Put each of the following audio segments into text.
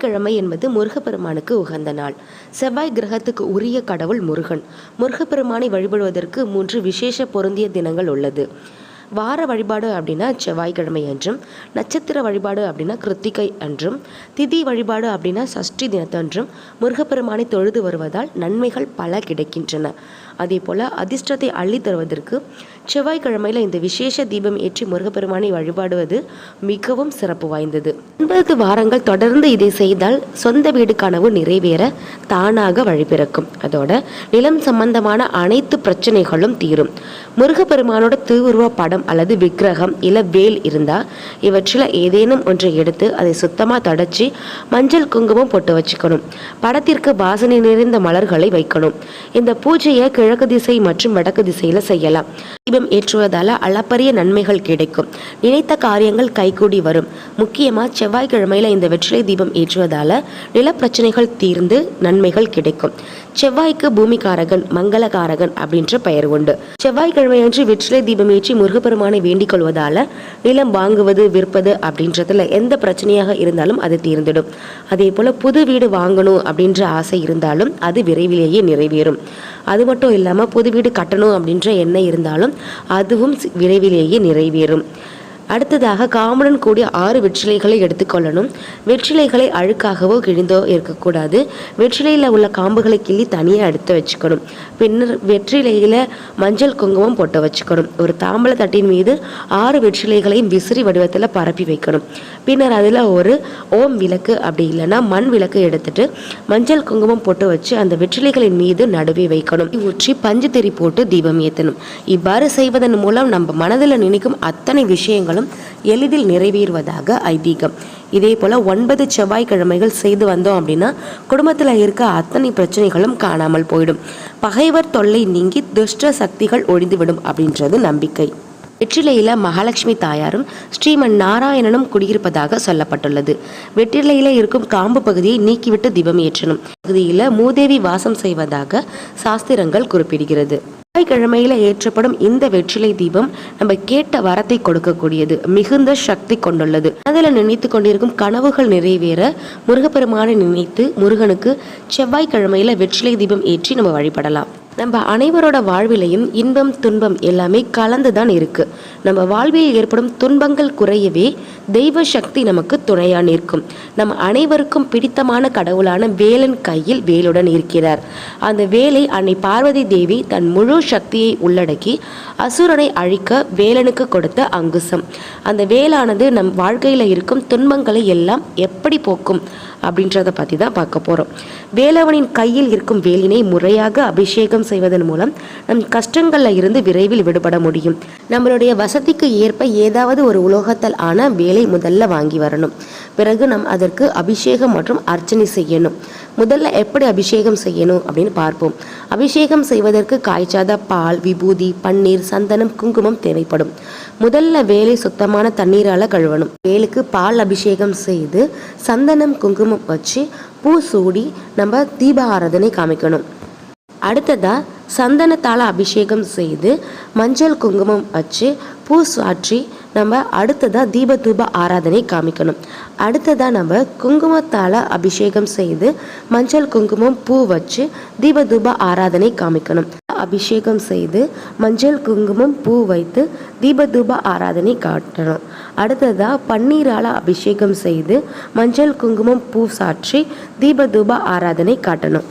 செவ்வாய்க்கிழமை என்பது முருகப்பெருமானுக்கு உகந்த நாள். செவ்வாய் கிரகத்துக்கு உரிய கடவுள் முருகன். முருகப்பெருமானை வழிபடுவதற்கு மூன்று விசேஷ பொருந்திய தினங்கள் உள்ளது. வார வழிபாடு அப்படின்னா செவ்வாய்க்கிழமை அன்றும் நட்சத்திர வழிபாடு அப்படின்னா கிருத்திகை அன்றும் திதி வழிபாடு அப்படின்னா சஷ்டி தினத்தன்றும் முருகப்பெருமானை தொழுது வருவதால் நன்மைகள் பல கிடைக்கின்றன. அதே போல் அதிர்ஷ்டத்தை அள்ளி தருவதற்கு செவ்வாய்க்கிழமையில் இந்த விசேஷ தீபம் ஏற்றி முருகப்பெருமானை வழிபாடுவது மிகவும் சிறப்பு வாய்ந்தது. ஒன்பது வாரங்கள் தொடர்ந்து இதை செய்தால் சொந்த வீடு கனவு நிறைவேற தானாக வழிபிறக்கும் அதோட நிலம் சம்பந்தமான அனைத்து பிரச்சனைகளும் தீரும். முருகப்பெருமானோட திருவுருவ படம் அல்லது விக்கிரகம் இல்லை வேல் இருந்தா இவற்றில் ஏதேனும் ஒன்றை எடுத்து அதை சுத்தமாக தடச்சி மஞ்சள் குங்குமம் போட்டு வச்சுக்கணும். படத்திற்கு வாசனை நிறைந்த மலர்களை வைக்கணும். இந்த பூஜையை கிழக்கு திசை மற்றும் வடக்கு திசையில செய்யலாம். தீபம் ஏற்றுவதால அளப்பரிய நன்மைகள் கிடைக்கும். நினைத்த காரியங்கள் கைகூடி வரும். முக்கியமா செவ்வாய்க்கிழமையில இந்த வெற்றிலை தீபம் ஏற்றுவதால நிலப்பிரச்சனைகள் தீர்ந்து நன்மைகள் கிடைக்கும். செவ்வாய்க்கு பூமிகாரகன் மங்களகாரகன் அப்படின்ற பெயர் உண்டு. செவ்வாய்க்கிழமையன்று வெற்றிலை தீபம் ஏற்றி முருகப்பெருமானை வேண்டிக் கொள்வதால நிலம் வாங்குவது விற்பது அப்படின்றதுல எந்த பிரச்சனையாக இருந்தாலும் அது தீர்ந்துடும். அதே போல புது வீடு வாங்கணும் அப்படின்ற ஆசை இருந்தாலும் அது விரைவிலேயே நிறைவேறும். அது மட்டும் இல்லாமல் புது வீடு கட்டணும் அப்படின்ற எண்ணம் இருந்தாலும் அதுவும் விரைவிலேயே நிறைவேறும். அடுத்ததாக காம்புடன் கூடிய ஆறு வெற்றிலைகளை எடுத்துக்கொள்ளணும் வெற்றிலைகளை அழுக்காகவோ கிழிந்தோ இருக்கக்கூடாது. வெற்றிலையில் உள்ள காம்புகளை கிள்ளி தனியாக எடுத்து வச்சுக்கணும். பின்னர் வெற்றிலையில் மஞ்சள் குங்குமம் போட்டு வச்சுக்கணும். ஒரு தாம்பல தட்டின் மீது ஆறு வெற்றிலைகளையும் விசிறி வடிவத்தில் பரப்பி வைக்கணும். பின்னர் அதில் ஒரு ஓம் விளக்கு அப்படி இல்லைன்னா மண் விளக்கு எடுத்துட்டு மஞ்சள் குங்குமம் போட்டு வச்சு அந்த வெற்றிலைகளின் மீது நடுவே வைக்கணும். ஊற்றி பஞ்சு திரி போட்டு தீபம் ஏற்றணும் இவ்வாறு செய்வதன் மூலம் நம்ம மனதில் நினைக்கும் அத்தனை விஷயங்களும் எளிதில் நிறைவேறுவதாக ஐதீகம். இதே போல் ஒன்பது செவ்வாய்க்கிழமைகள் செய்து வந்தோம் அப்படின்னா குடும்பத்தில் இருக்க அத்தனை பிரச்சனைகளும் காணாமல் போயிடும். பகைவர் தொல்லை நீங்கி துஷ்ட சக்திகள் ஒழிந்துவிடும் அப்படின்றது நம்பிக்கை. வெற்றிலையில மகாலட்சுமி தாயாரும் ஸ்ரீமன் நாராயணனும் குடியிருப்பதாக சொல்லப்பட்டுள்ளது. வெற்றிலையில இருக்கும் காம்பு பகுதியை நீக்கிவிட்டு தீபம் ஏற்றணும். பகுதியில மூதேவி வாசம் செய்வதாக சாஸ்திரங்கள் குறிப்பிடுகிறது. செவ்வாய்க்கிழமையில ஏற்றப்படும் இந்த வெற்றிலை தீபம் நம்ம கேட்ட வரத்தை கொடுக்கக்கூடியது மிகுந்த சக்தி கொண்டுள்ளது. அதில் நினைத்து கொண்டிருக்கும் கனவுகள் நிறைவேற முருகப்பெருமானை நினைத்து முருகனுக்கு செவ்வாய்க்கிழமையில வெற்றிலை தீபம் ஏற்றி நம்ம வழிபடலாம். நம்ம அனைவரோட வாழ்விலையும் இன்பம் துன்பம் எல்லாமே கலந்து தான் இருக்கு. நம்ம வாழ்வில் ஏற்படும் துன்பங்கள் குறையவே தெய்வ சக்தி நமக்கு துணையா நிற்கும். நம் அனைவருக்கும் பிடித்தமான கடவுளான வேலன் கையில் வேலுடன் இருக்கிறார். அந்த வேலை அன்னை பார்வதி தேவி தன் முழு சக்தியை உள்ளடக்கி அசுரனை அழிக்க வேலனுக்கு கொடுத்த அங்குசம். அந்த வேலானது நம் வாழ்க்கையில் இருக்கும் துன்பங்களை எல்லாம் எப்படி போக்கும் அப்படின்றத பற்றி தான் பார்க்க போகிறோம் வேலவனின் கையில் இருக்கும் வேலினை முறையாக அபிஷேகம் செய்வதன் மூலம் நம் கஷ்டங்களில் இருந்து விரைவில் விடுபட முடியும். நம்மளுடைய வசதிக்கு ஏற்ப ஏதாவது ஒரு உலோகத்தால் ஆன வேலை முதல்ல வாங்கி வரணும். பிறகு நாம் அதற்கு அபிஷேகம் மற்றும் அர்ச்சனை செய்யணும். முதல்ல எப்படி அபிஷேகம் செய்யணும் அப்படின்னு பார்ப்போம். அபிஷேகம் செய்வதற்கு காய்ச்சாத பால் விபூதி பன்னீர் சந்தனம் குங்குமம் தேவைப்படும். முதல்ல வேலை சுத்தமான தண்ணீரால கழுவணும். வேலுக்கு பால் அபிஷேகம் செய்து சந்தனம் குங்குமம் வச்சு பூ சூடி நம்ம தீப ஆராதனை காமிக்கணும். அடுத்ததா சந்தனத்தால் அபிஷேகம் செய்து மஞ்சள் குங்குமம் வச்சு பூ சாற்றி நம்ம அடுத்ததாக தீப தூப ஆராதனை காமிக்கணும். அடுத்ததாக நம்ம குங்குமத்தால் அபிஷேகம் செய்து மஞ்சள் குங்குமம் பூ வச்சு தீப தூப ஆராதனை காமிக்கணும். அபிஷேகம் செய்து மஞ்சள் குங்குமம் பூ வைத்து தீப தூப ஆராதனை காட்டணும். அடுத்ததாக பன்னீரால் அபிஷேகம் செய்து மஞ்சள் குங்குமம் பூ சாற்றி தீப தூப ஆராதனை காட்டணும்.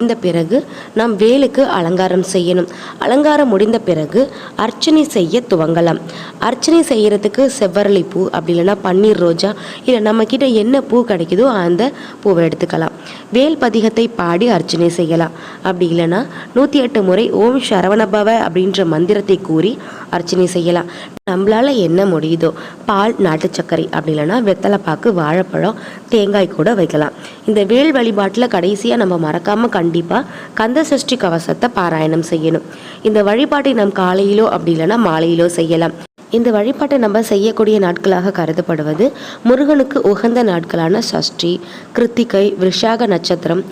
முடிந்த பிறகு நாம் வேலுக்கு அலங்காரம் செய்யணும். அலங்காரம் முடிந்த பிறகு அர்ச்சனை செய்ய துவங்கலாம். அர்ச்சனை செய்யறதுக்கு செவ்வரளி பூ அப்படி இல்லைன்னா பன்னீர் ரோஜா இல்லை நம்ம கிட்ட என்ன பூ கிடைக்குதோ அந்த பூவை எடுத்துக்கலாம். வேல் பதிகத்தை பாடி அர்ச்சனை செய்யலாம். அப்படி இல்லைன்னா நூற்றி எட்டு முறை ஓம் சரவணபவ அப்படின்ற மந்திரத்தை கூறி அர்ச்சனை செய்யலாம். நம்மளால என்ன முடியுதோ பால் நாட்டு சர்க்கரை அப்படி இல்லைன்னா வெத்தலைப்பாக்கு வாழைப்பழம் தேங்காய் கூட வைக்கலாம். இந்த வேல் வழிபாட்டில் கடைசியாக நம்ம மறக்காம கண்டிப்பாக கந்த சஷ்டி கவசத்தை பாராயணம் செய்யணும். இந்த வழிபாட்டை நாம் காலையிலோ அப்படி இல்லைன்னா மாலையிலோ செய்யலாம். இந்த வழிபாட்டை நம்ம செய்யக்கூடிய நாட்களாக கருதப்படுவது முருகனுக்கு உகந்த நாட்களான சஷ்டி கிருத்திகை விஷாக நட்சத்திரம்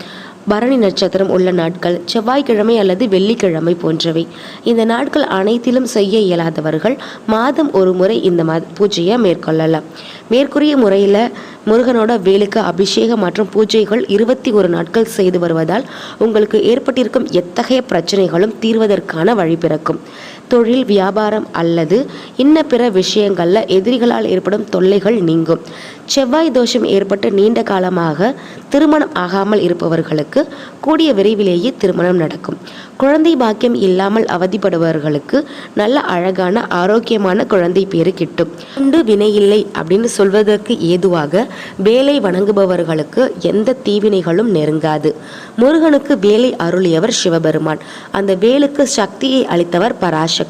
பரணி நட்சத்திரம் உள்ள நாட்கள் செவ்வாய்க்கிழமை அல்லது வெள்ளிக்கிழமை போன்றவை. இந்த நாட்கள் அனைத்திலும் செய்ய இயலாதவர்கள் மாதம் ஒரு முறை இந்த மா பூஜையை மேற்கொள்ளலாம். மேற்கூறிய முறையில் முருகனோட வேலுக்கு அபிஷேகம் மற்றும் பூஜைகள் இருபத்தி ஒரு நாட்கள் செய்து வருவதால் உங்களுக்கு ஏற்பட்டிருக்கும் எத்தகைய பிரச்சனைகளும் தீர்வதற்கான வழி பிறக்கும். தொழில் வியாபாரம் அல்லது இன்ன பிற விஷயங்களில் எதிரிகளால் ஏற்படும் தொல்லைகள் நீங்கும். செவ்வாய் தோஷம் ஏற்பட்டு நீண்ட காலமாக திருமணம் ஆகாமல் இருப்பவர்களுக்கு கூடிய விரைவிலேயே திருமணம் நடக்கும். குழந்தை பாக்கியம் இல்லாமல் அவதிப்படுபவர்களுக்கு நல்ல அழகான ஆரோக்கியமான குழந்தை பேரு கிட்டும். உண்டு வினையில்லை அப்படின்னு சொல்வதற்கு ஏதுவாக வேலை வணங்குபவர்களுக்கு எந்த தீவினைகளும் நெருங்காது. முருகனுக்கு வேலை அருளியவர் சிவபெருமான். அந்த வேலுக்கு சக்தியை அளித்தவர் பராசக்தி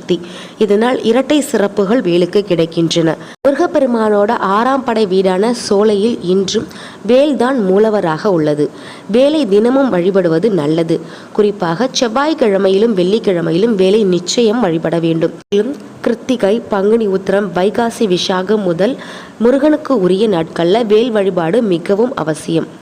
இதனால் இரட்டை சிறப்புகள் வேலுக்கு கிடைக்கின்றன. முருகப்பெருமானோட ஆறாம் படை வீடான சோலையில் இன்றும் வேல்தான் மூலவராக உள்ளது. வேலை தினமும் வழிபடுவது நல்லது. குறிப்பாக செவ்வாய்க்கிழமையிலும் வெள்ளிக்கிழமையிலும் வேலை நிச்சயம் வழிபட வேண்டும். மேலும் கிருத்திகை பங்குனி உத்திரம் வைகாசி விசாகம் முதல் முருகனுக்கு உரிய நாட்களில் வேல் வழிபாடு மிகவும் அவசியம்.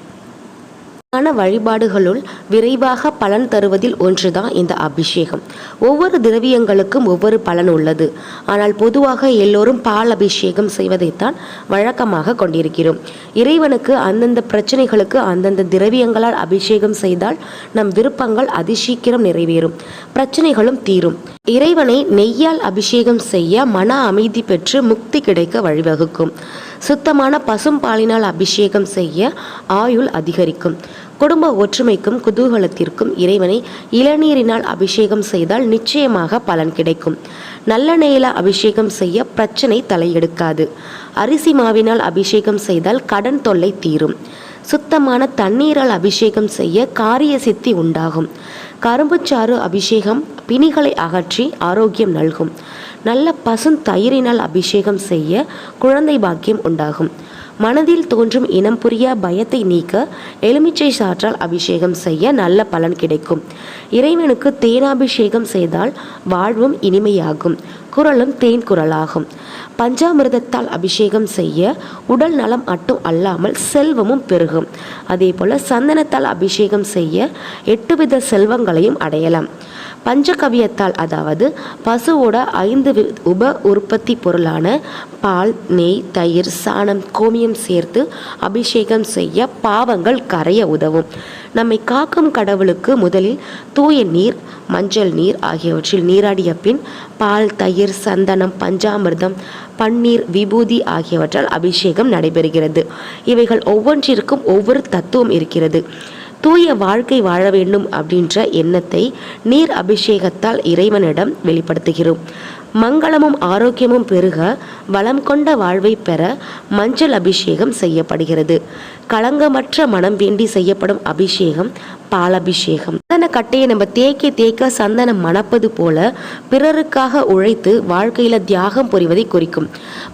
ஞான வழிபாடுகளுள் விரைவாக பலன் தருவதில் ஒன்றுதான் இந்த அபிஷேகம். ஒவ்வொரு திரவியங்களுக்கும் ஒவ்வொரு பலன் உள்ளது. ஆனால் பொதுவாக எல்லோரும் பால் அபிஷேகம் செய்வதைத்தான் வழக்கமாக கொண்டிருக்கிறோம். இறைவனுக்கு அந்தந்த பிரச்சனைகளுக்கு அந்தந்த திரவியங்களால் அபிஷேகம் செய்தால் நம் விருப்பங்கள் அதிசீக்கிரம் நிறைவேறும். பிரச்சனைகளும் தீரும். இறைவனை நெய்யால் அபிஷேகம் செய்ய மன அமைதி பெற்று முக்தி கிடைக்க வழிவகுக்கும். சுத்தமான பசும் பாலினால் அபிஷேகம் செய்ய ஆயுள் அதிகரிக்கும். குடும்ப ஒற்றுமைக்கும் குதூகலத்திற்கும் இறைவனை இளநீரினால் அபிஷேகம் செய்தால் நிச்சயமாக பலன் கிடைக்கும். நல்லெண்ணெயில அபிஷேகம் செய்ய பிரச்சனை தலையெடுக்காது. அரிசி மாவினால் அபிஷேகம் செய்தால் கடன் தொல்லை தீரும். சுத்தமான தண்ணீரால் அபிஷேகம் செய்ய காரிய சித்தி உண்டாகும். கரும்புச்சாறு அபிஷேகம் பிணிகளை அகற்றி ஆரோக்கியம் நல்கும். நல்ல பசும் தயிரினால் அபிஷேகம் செய்ய குழந்தை பாக்கியம் உண்டாகும். மனதில் தோன்றும் இனம் புரியா பயத்தை நீக்க எலுமிச்சை சாற்றால் அபிஷேகம் செய்ய நல்ல பலன் கிடைக்கும். இறைவனுக்கு தேனாபிஷேகம் செய்தால் வாழ்வும் இனிமையாகும். குரலும் தேன் குரலாகும். பஞ்சாமிர்தத்தால் அபிஷேகம் செய்ய உடல் நலம் மட்டும் அல்லாமல் செல்வமும் பெருகும். அதே போல சந்தனத்தால் அபிஷேகம் செய்ய எட்டு வித செல்வங்களையும் அடையலாம். பஞ்சகவியத்தால் அதாவது பசுவோட ஐந்து வி- உப உற்பத்தி பொருளான பால் நெய் தயிர் சாணம் கோமியம் சேர்த்து அபிஷேகம் செய்ய பாவங்கள் கரைய உதவும். நம்மை காக்கும் கடவுளுக்கு முதலில் தூய நீர் மஞ்சள் நீர் ஆகியவற்றில் நீராடிய பின் பால் தயிர் சந்தனம் பஞ்சாமிர்தம் பன்னீர் விபூதி ஆகியவற்றால் அபிஷேகம் நடைபெறுகிறது. இவைகள் ஒவ்வொன்றிற்கும் ஒவ்வொரு தத்துவம் இருக்கிறது. தூய வாழ்க்கை வாழ வேண்டும் அப்படின்ற எண்ணத்தை நீர் அபிஷேகத்தால் இறைவனிடம் வெளிப்படுத்துகிறோம். மங்களமும் ஆரோக்கியமும் பெருக வளம் கொண்ட வாழ்வை பெற மஞ்சள் அபிஷேகம் செய்யப்படுகிறது. களங்கமற்ற மனம் வேண்டி செய்யப்படும் அபிஷேகம் பாலபிஷேகம். சந்தன கட்டையை நம்ம தேய்க்க தேய்க்க சந்தனம் மணப்பது போல பிறருக்காக உழைத்து வாழ்க்கையில தியாகம் புரிவதை குறிக்கும்.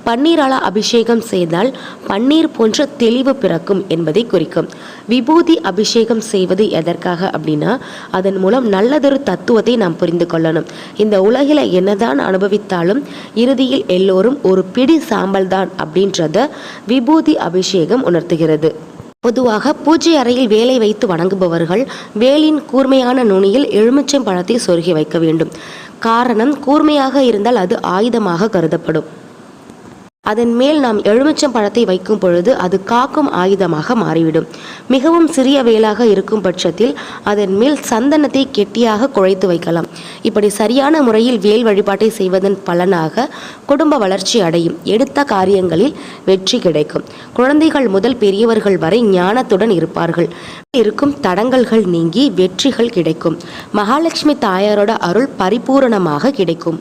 பன்னீரால அபிஷேகம் செய்தால் பன்னீர் போன்ற தெளிவு பிறக்கும் என்பதை குறிக்கும். விபூதி அபிஷேகம் செய்வது எதற்காக அப்படின்னா அதன் மூலம் நல்லதொரு தத்துவத்தை நாம் புரிந்து கொள்ளணும். இந்த உலகில என்னதான் அனுபவித்தாலும் இறுதியில் எல்லோரும் ஒரு பிடி சாம்பல் தான் அப்படின்றத விபூதி அபிஷேகம் உணர்த்துகிறது. பொதுவாக பூஜை அறையில் வேலை வைத்து வணங்குபவர்கள் வேலின் கூர்மையான நுனியில் எலுமிச்சம் பழத்தை சொருகி வைக்க வேண்டும். காரணம் கூர்மையாக இருந்தால் அது ஆயுதமாக கருதப்படும். அதன் மேல் நாம் எலுமிச்சம் பழத்தை வைக்கும் பொழுது அது காக்கும் ஆயுதமாக மாறிவிடும். மிகவும் சிறிய வேலாக இருக்கும் பட்சத்தில் அதன் மேல் சந்தனத்தை கெட்டியாக குழைத்து வைக்கலாம். இப்படி சரியான முறையில் வேல் வழிபாட்டை செய்வதன் பலனாக குடும்ப வளர்ச்சி அடையும். எடுத்த காரியங்களில் வெற்றி கிடைக்கும். குழந்தைகள் முதல் பெரியவர்கள் வரை ஞானத்துடன் இருப்பார்கள். இருக்கும் தடங்கல்கள் நீங்கி வெற்றிகள் கிடைக்கும். மகாலட்சுமி தாயாரோட அருள் பரிபூரணமாக கிடைக்கும்.